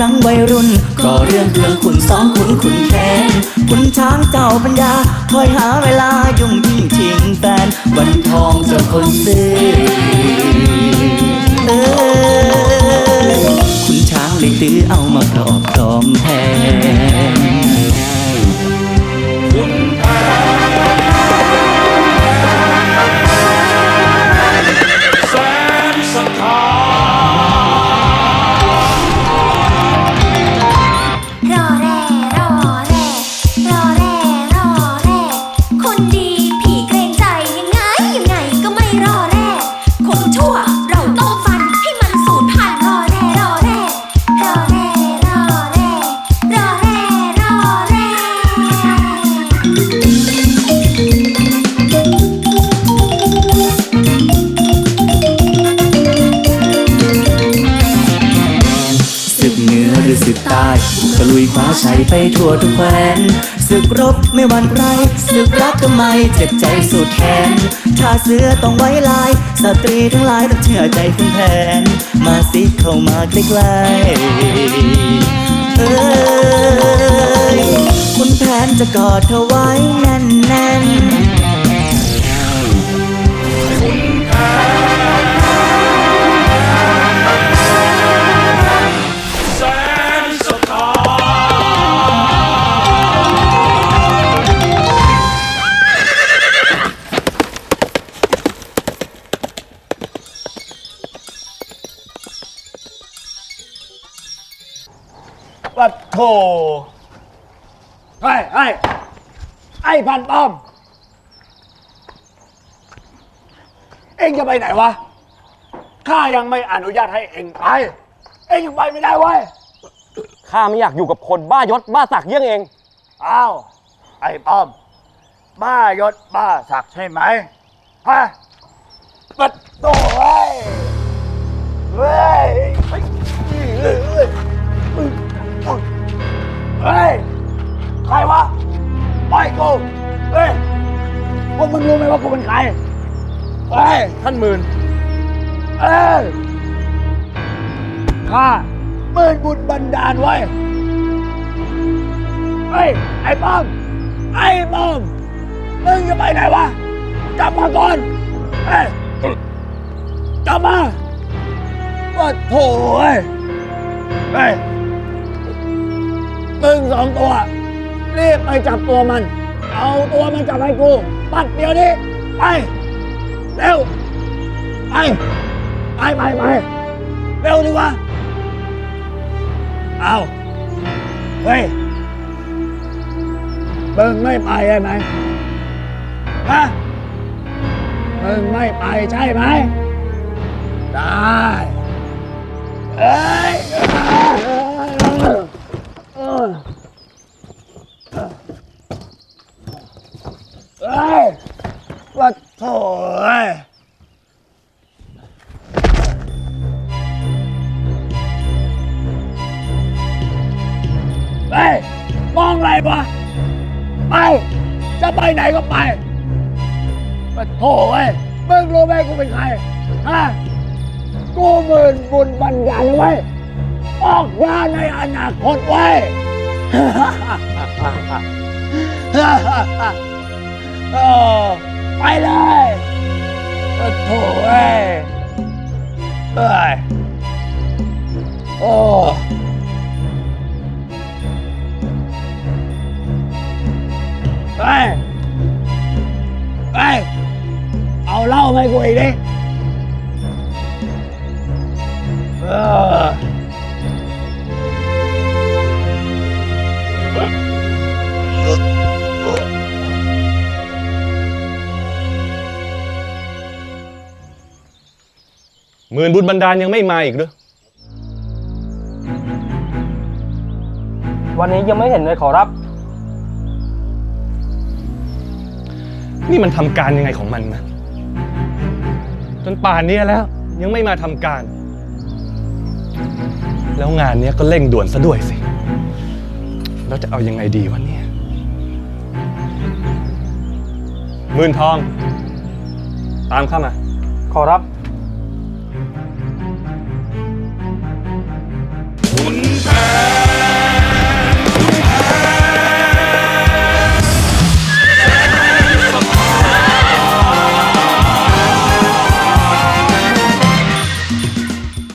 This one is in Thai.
รื่องรักครั้งวัยรุ่นก็เรื่องเรื่องขุนสองขุนขุนแค้นขุนช้างเจ้าปัญญา คอยหาเวลายุ่งยิ่งชิงแฟนวันทองเจ้าคนซื้อ ตะลุยคว้าชัยไปทั่วทุกแคว้นศึกรบไม่หวั่นไรศึกรักทำไมเจ็บใจสุดแขนถ้าเสือต้องไว้ลาย สตรีทั้งหลายต้องเชื่อใจคุณแผน มาสิเข้ามาใกล้ๆเอ้ยคุณแผนจะกอดเธอไว้ ปัดโถไอ้ไอ้ไอ้พันป้อม เอ็งจะไปไหนวะ ข้ายังไม่อนุญาตให้เอ็งไป เอ็งยังไปไม่ได้เว้ย ข้าไม่อยากอยู่กับคนบ้ายศบ้าศักดิ์เยี่ยงเอง อ้าว ไอ้ป้อม บ้ายศบ้าศักดิ์ใช่ไหมฮะ ว่ากูเป็นใครเฮ้ยท่านหมื่นเอ้ยข้าเมื่นบุญบันดาลไว้เฮ้ยไอ้ป้อมไอ้ป้อมมึงจะไปไหนวะกลับมาก่อนเฮ้ยกลับมาว่าโถ่เฮ้ยเฮ้ยมึงสองตัวรีบไปจับตัวมัน เอาตัวมันจับให้กู ปัดเดี๋ยวนี้ไปเร็วไปไปไปไปเร็วดีกวะเอาเฮ้ยมึงไม่ไปใช่ไหมฮะมึงไม่ไปใช่ไหมได้เอ้ย มองอะไรวะไป จะไปไหนก็ไปปะโถ่เว้ยมึงรู้ไหมกูเป็นใครฮะกูหมื่นบุญบัญญัติเว้ออกยาในอนาคตเว้ยเออไปเลยปะโถ่เว้ยเอ้ยโอ้ เอาเหล้ามาให้กูอีกดิเออหมื่นบุญบันดาลยังไม่มาอีกหรือวันนี้ยังไม่เห็นเลยขอรับ นี่มันทำการยังไงของมันนะจ นป่านนี้แล้ว ยังไม่มาทำการ แล้วงานเนี้ยก็เร่งด่วนซะด้วยสิ แล้วจะเอายังไงดีวะเนี่ยหมื่นทอง ตามเข้ามา ขอรับ